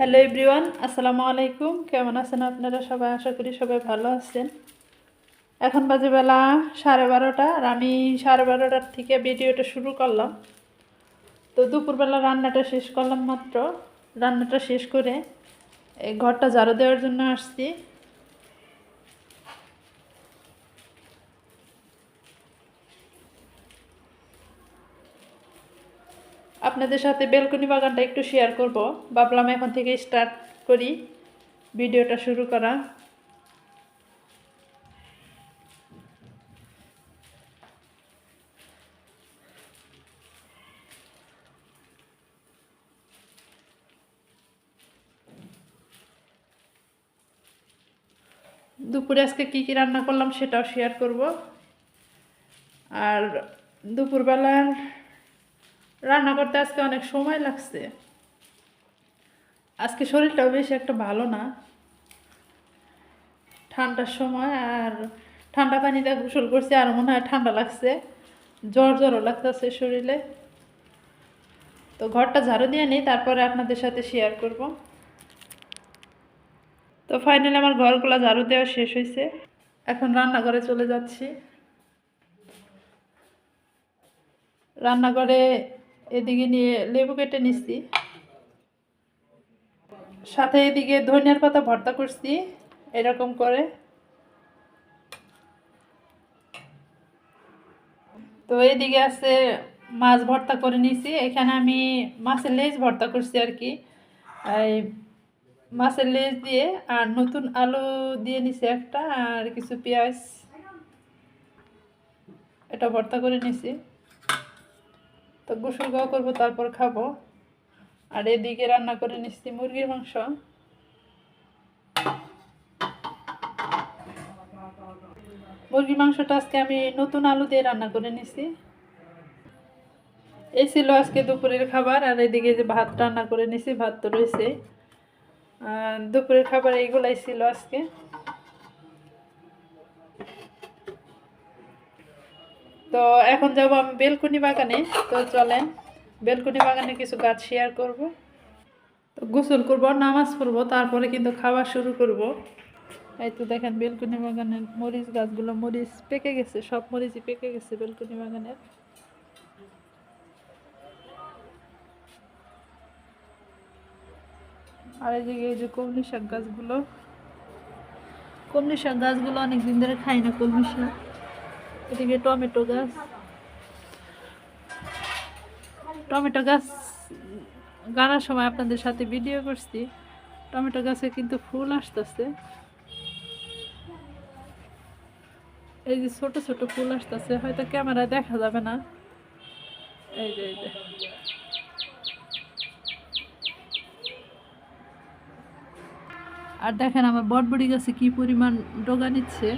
Hello everyone আসসালামু আলাইকুম কেমন আছেন আপনারা সবাই? আশা করি সবাই ভালো আছেন। এখন বাজে বেলা সাড়ে বারোটা। আর আমি সাড়ে বারোটার থেকে ভিডিওটা শুরু করলাম। তো দুপুরবেলা রান্নাটা শেষ করলাম মাত্র। রান্নাটা শেষ করে এই ঘরটা ঝাড়ু দেওয়ার জন্য আসছি। আপনাদের সাথে বেলকনি বাগানটা একটু শেয়ার করব। ভাবলাম এখন থেকে স্টার্ট করি ভিডিওটা শুরু করা। দুপুরে আজকে কী কী রান্না করলাম সেটাও শেয়ার করব। আর দুপুরবেলার রান্না করতে আজকে অনেক সময় লাগছে। আজকে শরীরটাও বেশি একটা ভালো না। ঠান্ডার সময় আর ঠান্ডা পানিতে গোসল করছি আর মনে হয় ঠান্ডা লাগছে। জ্বর জ্বরও লাগতেছে শরীরে। তো ঘরটা ঝাড়ু দিয়ে নিই, তারপরে আপনাদের সাথে শেয়ার করব। তো ফাইনালি আমার ঘরগুলো ঝাড়ু দেওয়া শেষ হয়েছে। এখন রান্নাঘরে চলে যাচ্ছি। রান্নাঘরে এদিকে নিয়ে লেবু কেটে নিচ্ছি। সাথে এদিকে ধনিয়ার পাতা ভর্তা করছি, এরকম করে। তো এদিকে আছে মাছ ভর্তা করে নিছি। এখানে আমি মাছের লেজ ভর্তা করছি আর কি। এই মাছের লেজ দিয়ে আর নতুন আলু দিয়ে নিছি একটা আর কিছু পেঁয়াজ। এটা ভর্তা করে নিছি। তো গোসল গাও করব, তারপর খাব। আর এদিকে রান্না করে নিচ্ছি মুরগির মাংস। মুরগির মাংসটা আজকে আমি নতুন আলু দিয়ে রান্না করে নিছি। এই ছিল আজকে দুপুরের খাবার, আর এদিকে যে ভাত রান্না করে নিছি, ভাত তো রয়েছে। দুপুরের খাবার এইগুলাই ছিল আজকে। তো এখন যাব আমি বেলকুনি বাগানে। তো চলেন, বেলকুনি বাগানে কিছু গাছ শেয়ার করব। তো গোসল করব, নামাজ পড়ব, তারপরে কিন্তু খাওয়া শুরু করব। এই তো দেখেন বেলকুনি বাগানের মরিচ গাছগুলো, মরিচ পেকে গেছে, সব মরিচই পেকে গেছে বেলকুনি বাগানের। আর এদিকে এই যে কলমি শাক গাছগুলো। কলমি শাক গাছগুলো অনেক দিন ধরে খাই না, কলমি শাক। এদিকে টমেটো গাছ। টমেটো গাছ গানার সময় আপনাদের সাথে ভিডিও করছি। টমেটো গাছে কিন্তু ফুল আসতেছে। এই যে ছোট ছোট ফুল আসতেছে, হয়তো ক্যামেরায় দেখা যাবে না। এই যে এই যে। আর দেখেন আমার বটবড়ি গাছে কি পরিমাণ ডোগা নিচ্ছে।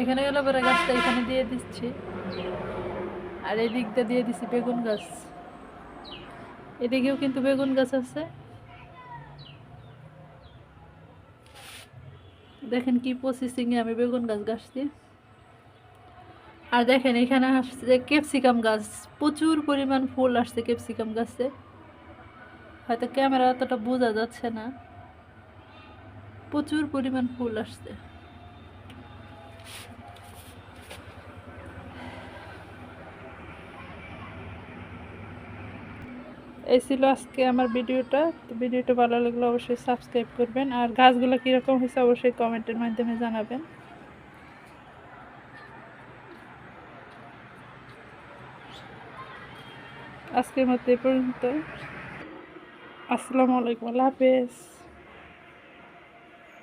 এখানে গেলে পরে গাছটা, এখানে দিয়ে দিচ্ছি। আর এই দিকটা দিয়ে দিচ্ছি বেগুন গাছ। এদিকেও কিন্তু বেগুন গাছ আছে। দেখেন কি প্রসেসিংয়ে আমি বেগুন গাছ গাছছি আর দেখেন এখানে আসছে ক্যাপসিকাম গাছ। প্রচুর পরিমাণ ফুল আসছে ক্যাপসিকাম গাছে। হয়তো ক্যামেরা অতটা বোঝা যাচ্ছে না। প্রচুর পরিমাণ ফুল আসছে। এই ছিল আজকে আমার ভিডিওটা। তো ভিডিওটা ভালো লাগলে অবশ্যই সাবস্ক্রাইব করবেন। আর গাছগুলো কীরকম হয়েছে অবশ্যই কমেন্টের মাধ্যমে জানাবেন। আজকের মতো এই পর্যন্ত। আসসালামু আলাইকুম, আল্লাহ হাফেজ।